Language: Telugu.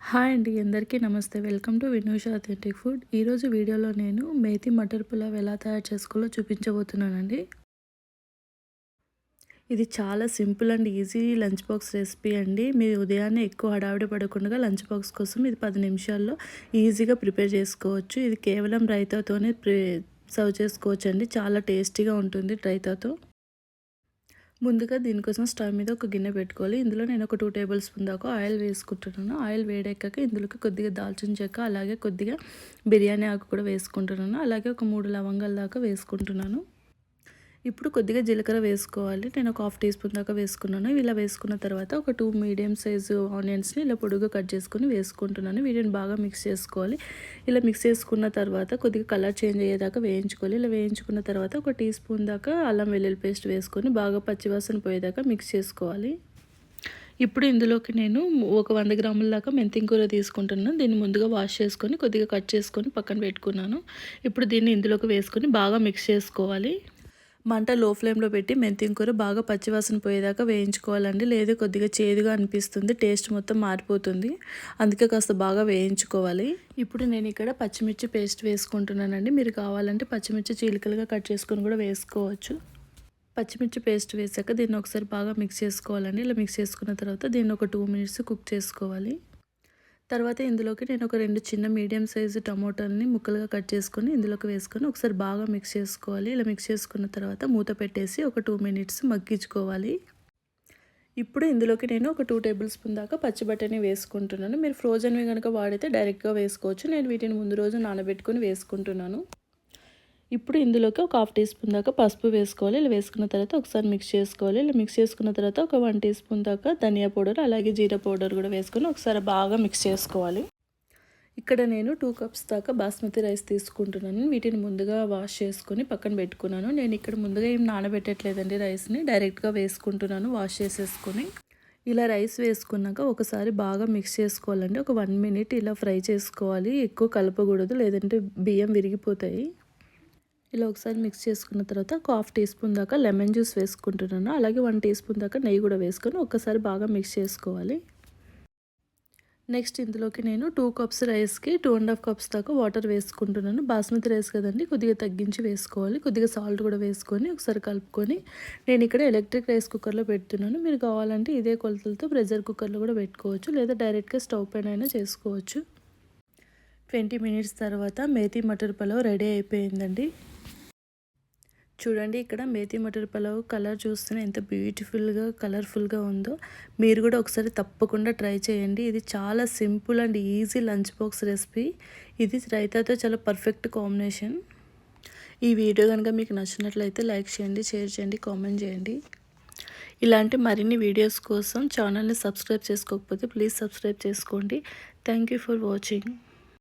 హాయ్ అండి అందరికీ నమస్తే. Welcome to Vinusha authentic food. ఈరోజు వీడియోలో నేను మేతి మటర్ పులావ్ ఎలా తయారు చేసుకోవాలో చూపించబోతున్నానండి. ఇది చాలా simple and easy lunch box recipe అండి. మీరు ఉదయాన్నే ఎక్కువ హడావిడి పడకుండా లంచ్ బాక్స్ కోసం ఇది పది నిమిషాల్లో ఈజీగా ప్రిపేర్ చేసుకోవచ్చు. ఇది కేవలం రైతాతోనే సర్వ్ చేసుకోవచ్చు అండి చాలా టేస్టీగా ఉంటుంది రైతాతో. ముందుగా దీనికోసం స్టవ్ మీద ఒక గిన్నె పెట్టుకోవాలి. ఇందులో నేను ఒక టూ టేబుల్ స్పూన్ దాకా ఆయిల్ వేసుకుంటున్నాను. ఆయిల్ వేడెక్కాక ఇందులోకి కొద్దిగా దాల్చిన చెక్క అలాగే కొద్దిగా బిర్యానీ ఆకు కూడా వేసుకుంటున్నాను. అలాగే ఒక మూడు లవంగాల దాకా వేసుకుంటున్నాను. ఇప్పుడు కొద్దిగా జీలకర్ర వేసుకోవాలి. నేను ఒక హాఫ్ టీ స్పూన్ దాకా వేసుకున్నాను. ఇలా వేసుకున్న తర్వాత ఒక టూ మీడియం సైజు ఆనియన్స్ని ఇలా పొడుగు కట్ చేసుకొని వేసుకుంటున్నాను. వీటిని బాగా మిక్స్ చేసుకోవాలి. ఇలా మిక్స్ చేసుకున్న తర్వాత కొద్దిగా కలర్ చేంజ్ అయ్యేదాకా వేయించుకోవాలి. ఇలా వేయించుకున్న తర్వాత ఒక టీ స్పూన్ దాకా అల్లం వెల్లుల్లి పేస్ట్ వేసుకొని బాగా పచ్చివాసన పోయేదాకా మిక్స్ చేసుకోవాలి. ఇప్పుడు ఇందులోకి నేను ఒక వంద గ్రాముల దాకా మెంతింకూర తీసుకుంటున్నాను. దీన్ని ముందుగా వాష్ చేసుకొని కొద్దిగా కట్ చేసుకొని పక్కన పెట్టుకున్నాను. ఇప్పుడు దీన్ని ఇందులోకి వేసుకొని బాగా మిక్స్ చేసుకోవాలి. మంట లో ఫ్లేమ్లో పెట్టి మెంతిం కూర బాగా పచ్చివాసన పోయేదాకా వేయించుకోవాలండి. లేదు కొద్దిగా చేదుగా అనిపిస్తుంది. టేస్ట్ మొత్తం మారిపోతుంది. అందుకే కాస్త బాగా వేయించుకోవాలి. ఇప్పుడు నేను ఇక్కడ పచ్చిమిర్చి పేస్ట్ వేసుకుంటున్నానండి. మీరు కావాలంటే పచ్చిమిర్చి చీలికలుగా కట్ చేసుకొని కూడా వేసుకోవచ్చు. పచ్చిమిర్చి పేస్ట్ వేసాక దీన్ని ఒకసారి బాగా మిక్స్ చేసుకోవాలండి. ఇలా మిక్స్ చేసుకున్న తర్వాత దీన్ని ఒక టూ మినిట్స్ కుక్ చేసుకోవాలి. తర్వాత ఇందులోకి నేను ఒక రెండు చిన్న మీడియం సైజు టమోటాలని ముక్కలుగా కట్ చేసుకొని ఇందులోకి వేసుకొని ఒకసారి బాగా మిక్స్ చేసుకోవాలి. ఇలా మిక్స్ చేసుకున్న తర్వాత మూత పెట్టేసి ఒక టూ మినిట్స్ మగ్గించుకోవాలి. ఇప్పుడు ఇందులోకి నేను ఒక టూ టేబుల్ స్పూన్ దాకా పచ్చి బఠానీ వేసుకుంటున్నాను. మీరు ఫ్రోజన్వి కనుక వాడితే డైరెక్ట్గా వేసుకోవచ్చు. నేను వీటిని ముందు రోజు నానబెట్టుకొని వేసుకుంటున్నాను. ఇప్పుడు ఇందులోకి ఒక హాఫ్ టీ స్పూన్ దాకా పసుపు వేసుకోవాలి. ఇలా వేసుకున్న తర్వాత ఒకసారి మిక్స్ చేసుకోవాలి. ఇలా మిక్స్ చేసుకున్న తర్వాత ఒక వన్ టీ స్పూన్ దాకా ధనియా పౌడర్ అలాగే జీరా పౌడర్ కూడా వేసుకొని ఒకసారి బాగా మిక్స్ చేసుకోవాలి. ఇక్కడ నేను టూ కప్స్ దాకా బాస్మతి రైస్ తీసుకుంటున్నాను. వీటిని ముందుగా వాష్ చేసుకొని పక్కన పెట్టుకున్నాను. నేను ఇక్కడ ముందుగా ఏం నానబెట్టట్లేదండి రైస్ని డైరెక్ట్గా వేసుకుంటున్నాను వాష్ చేసేసుకొని. ఇలా రైస్ వేసుకున్నాక ఒకసారి బాగా మిక్స్ చేసుకోవాలండి. ఒక వన్ మినిట్ ఇలా ఫ్రై చేసుకోవాలి. ఎక్కువ కలపకూడదు లేదంటే బియ్యం విరిగిపోతాయి. ఇలా ఒకసారి మిక్స్ చేసుకున్న తర్వాత ఒక హాఫ్ టీ స్పూన్ దాకా లెమన్ జ్యూస్ వేసుకుంటున్నాను. అలాగే వన్ టీ స్పూన్ దాకా నెయ్యి కూడా వేసుకొని ఒక్కసారి బాగా మిక్స్ చేసుకోవాలి. నెక్స్ట్ ఇందులోకి నేను టూ కప్స్ రైస్కి టూ అండ్ హాఫ్ కప్స్ దాకా వాటర్ వేసుకుంటున్నాను. బాస్మతి రైస్ కదండి కొద్దిగా తగ్గించి వేసుకోవాలి. కొద్దిగా సాల్ట్ కూడా వేసుకొని ఒకసారి కలుపుకొని నేను ఇక్కడ ఎలక్ట్రిక్ రైస్ కుక్కర్లో పెడుతున్నాను. మీరు కావాలంటే ఇదే కొలతలతో ప్రెషర్ కుక్కర్లో కూడా పెట్టుకోవచ్చు. లేదా డైరెక్ట్గా స్టవ్ పైన అయినా చేసుకోవచ్చు. ట్వంటీ మినిట్స్ తర్వాత మేతి మటర్ పలావ్ రెడీ అయిపోయిందండి. చూడండి ఇక్కడ మేతి మటర్ పలావ్ కలర్ చూస్తేనే ఎంత బ్యూటిఫుల్గా కలర్ఫుల్గా ఉందో. మీరు కూడా ఒకసారి తప్పకుండా ట్రై చేయండి. ఇది చాలా simple and easy lunch box recipe. ఇది రైతాతో చాలా పర్ఫెక్ట్ కాంబినేషన్. ఈ వీడియో కనుక మీకు నచ్చినట్లయితే లైక్ చేయండి షేర్ చేయండి కామెంట్ చేయండి. ఇలాంటి మరిన్ని వీడియోస్ కోసం ఛానల్ని సబ్స్క్రైబ్ చేసుకోకపోతే ప్లీజ్ సబ్స్క్రైబ్ చేసుకోండి. Thank for watching.